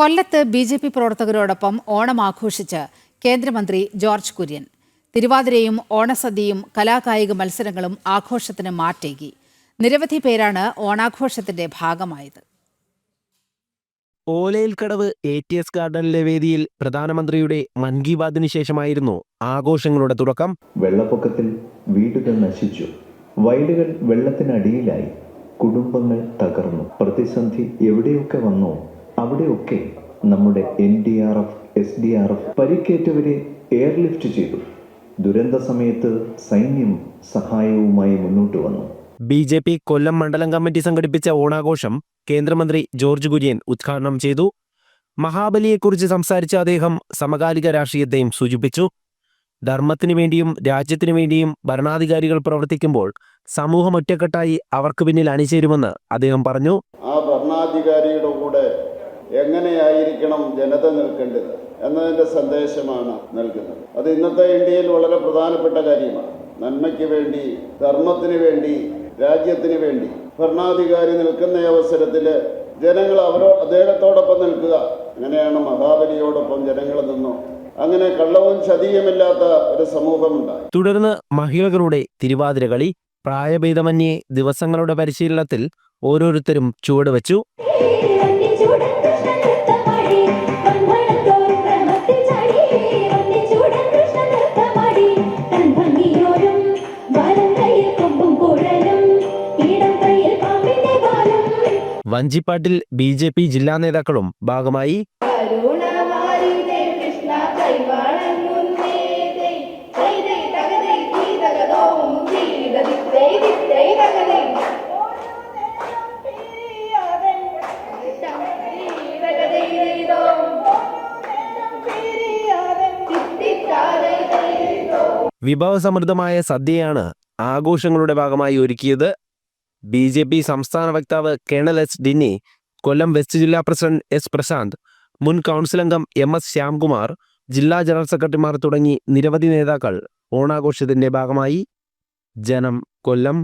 കൊല്ലത്ത് B J P പ്രവർത്തകരോടൊപ്പം ഓണം ആഘോഷിച്ച് കേന്ദ്രമന്ത്രി ജോർജ് കുര്യൻ. തിരുവാതിരയും ഓണസദ്യയും കലാകായിക മത്സരങ്ങളും ആഘോഷത്തിന് മാറ്റേകി. നിരവധി പേരാണ് ഓണാഘോഷത്തിന്റെ ഭാഗമായത്. ഓലയിൽക്കടവ് എ ടി എസ് ഗാർഡനിലെ വേദിയിൽ പ്രധാനമന്ത്രിയുടെ മൻ കി ബാതിന് ശേഷമായിരുന്നു ആഘോഷങ്ങളുടെ തുടക്കം. വെള്ളപ്പൊക്കത്തിൽ വീടുകൾ നശിച്ചു. വയലുകൾ വെള്ളത്തിനടിയിലായി. കുടുംബങ്ങൾ തകർന്നു. പ്രതിസന്ധി എവിടെയൊക്കെ വന്നോ അവിടെയൊക്കെ നമ്മുടെ N D R F S D R F പരിക്കേറ്റവരെ എയർലിഫ്റ്റ് ചെയ്തു. ദുരന്ത സമയത്ത് സൈന്യം സഹായവുമായി മുന്നോട്ട് വന്നു. ബി ജെ പി കൊല്ലം മണ്ഡലം കമ്മിറ്റി സംഘടിപ്പിച്ച ഓണാഘോഷം കേന്ദ്രമന്ത്രി ജോർജ് കുര്യൻ ഉദ്ഘാടനം ചെയ്തു. മഹാബലിയെക്കുറിച്ച് സംസാരിച്ച അദ്ദേഹം സമകാലിക രാഷ്ട്രീയത്തെയും സൂചിപ്പിച്ചു. ധർമ്മത്തിനു വേണ്ടിയും രാജ്യത്തിനു വേണ്ടിയും ഭരണാധികാരികൾ പ്രവർത്തിക്കുമ്പോൾ സമൂഹം ഒറ്റക്കെട്ടായി അവർക്ക് പിന്നിൽ അണിചേരുമെന്ന് അദ്ദേഹം പറഞ്ഞു. ആ ഭരണാധികാരിയുടെ കൂടെ എങ്ങനെയായിരിക്കണം ജനത നിൽക്കേണ്ടത് എന്നതിന്റെ സന്ദേശമാണ് നൽകുന്നത്. അത് ഇന്നത്തെ ഇന്ത്യയിൽ വളരെ പ്രധാനപ്പെട്ട കാര്യമാണ്. നന്മയ്ക്ക് വേണ്ടി ധർമ്മത്തിന് വേണ്ടി രാജ്യത്തിന് വേണ്ടി ഭരണാധികാരി നിൽക്കുന്ന അവസരത്തിൽ ജനങ്ങൾ അവരോ അദ്ദേഹത്തോടൊപ്പം നിൽക്കുക. അങ്ങനെയാണ് മഹാബലിയോടൊപ്പം ജനങ്ങൾ നിന്നു. അങ്ങനെ കള്ളവും ചതിയുമില്ലാത്ത ഒരു സമൂഹമുണ്ടായി. തുടർന്ന് മഹിളകളുടെ തിരുവാതിരകളി പ്രായഭേദമന്യേ ദിവസങ്ങളുടെ പരിശീലനത്തിൽ ഓരോരുത്തരും ചുവടുവച്ചു. വഞ്ചിപ്പാട്ടിൽ ബി ജെ പി ജില്ലാ നേതാക്കളും ഭാഗമായി. വിഭവസമൃദ്ധമായ സദ്യയാണ് ആഘോഷങ്ങളുടെ ഭാഗമായി ഒരുക്കിയത് ബി ജെ പി സംസ്ഥാന വക്താവ് colonel S Dinny Kollam west ജില്ലാ പ്രസിഡന്റ് എസ് പ്രശാന്ത് മുൻ കൗൺസിൽ അംഗം എം എസ് ശ്യാംകുമാർ ജില്ലാ ജനറൽ സെക്രട്ടറിമാർ തുടങ്ങി നിരവധി നേതാക്കൾ ഓണാഘോഷത്തിന്റെ ഭാഗമായി. ജനം കൊല്ലം